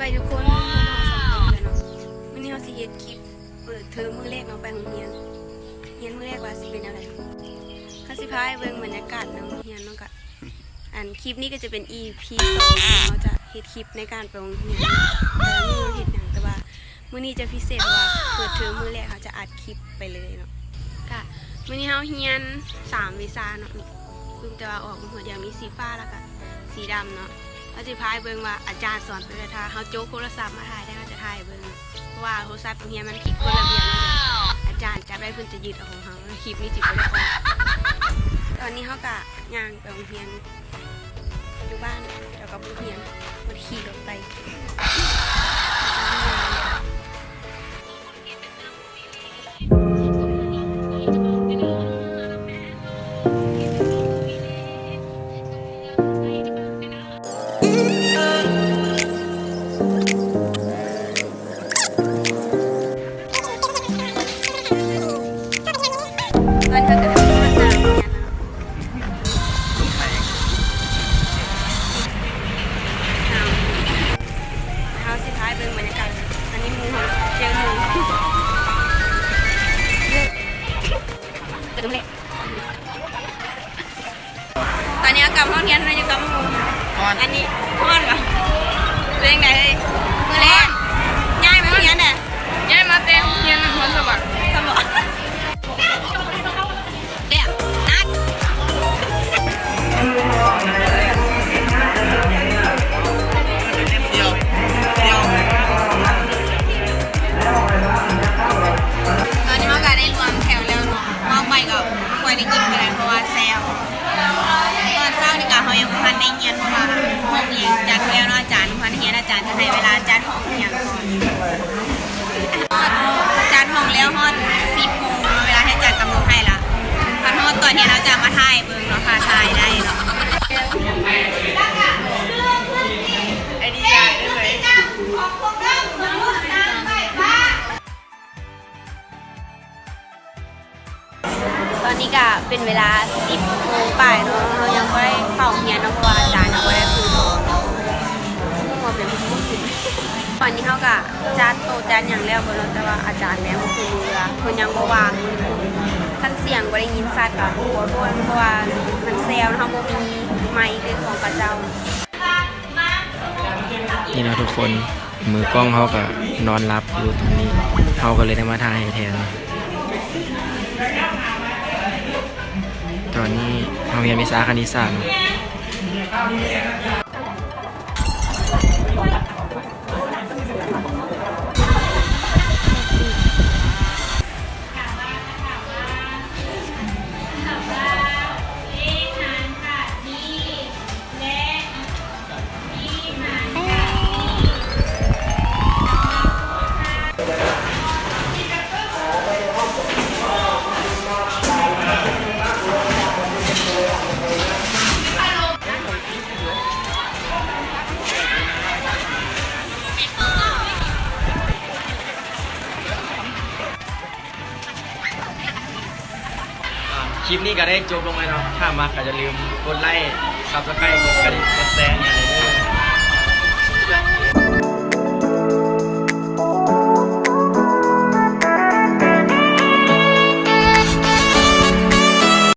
บายทุกคนมาสองคนเลยเนาะวันนี้เราสิเฮ็ดคลิปเปิดเทอมมื้อแรกเนาะไปโรงเรียนเรียนมื้อแรกว่าสิเป็นอะไรเขาสิพาให้เบิ่งบรรยากาศในโรงเรียนเนาะกะอันคลิปนี้ก็จะเป็น EP สองที่เราจะเฮ็ดคลิปในการไปโรงเรียนแต่ละมื้อเราเฮ็ดหยังแต่ว่ามื้อนี้จะพิเศษเพราะว่าเปิดเทอมมื้อแรกเขาจะอัดคลิปไปเลยเนาะกะมื้อนี้เราเรียนสามวิชาเนาะนี่เพิ่งแต่ว่าออกมาหัวเดียวมีสีฟ้าแล้วก็สีดำเนาะ เราจะพายเบิ่งว่าอาจารย์สอนไปเลยถ้าเขาโจ๊กโทรศัพท์มาถ่ายได้เขาจะถ่ายเบิ่งเพราะว่าโทรศัพท์ของเฮียมันผิดกฎระเบียบเลยอาจารย์จับได้เพิ่นจะยึดเอาของเขาคลิปนี้จิบไม่ได้ออกตอนนี้เขากะย่างไปโรงเรียนอยู่บ้านแล้วก็บโรงเรียนมันขี่รถไป Mm-hmm. อันนี้ห้อนปะเรื่องไหนเลยมือแรกง่ายไหมเรียนน่ะย้ายมาเต็มเฮียนนครสวรรค์สมองเดี๋ยวนัดตอนนี้มันก็ได้รวมแถวแล้วเนาะเมาไปก็ควรได้กินกันเพราะว่าแซวตอนเช้านี่ก็เขายังพันได้เงียน จารย์จะให้เวลาจัดห้องเรียนก่อนจัดห้องแล้วฮอดสิบโมงเวลาให้จัดกำหนดให้ละพันฮอดตอนเนี้ยเราจะมาถ่ายเบิ่งเนาะค่ะถ่ายได้เนาะไอ้นี่ยได้ไหมตอนนี้ก็เป็นเวลา 10โมงป่ายเนาะเรายังไม่ อนนี้เขาก็จัดโตะจัดอย่างแล้วเบนแต่ว่าอาจารย์แม่ก็คือเรือคนยังบ่วางขั้นเสียงบ่ได้ยินสัตว์ก็ขอโทษเพราะว่ามันแซวนะคะบ่มีไมค์เป็นของพระเจ้านี่นะทุกคนมือกล้องเขาก็นอนรับอยู่ตรงนี้เขาก็เลยได้มาถ่ายแทน ตอนนี้เขาเรียนวิชาคณิตศาสตร์ คลิปนี้ก็ได้จบลงไปเนาะถ้ามาก็จะลืมกดไลค์ซับสไครต์กดกระดิ่งกดแชร์อย่างไรเด้อ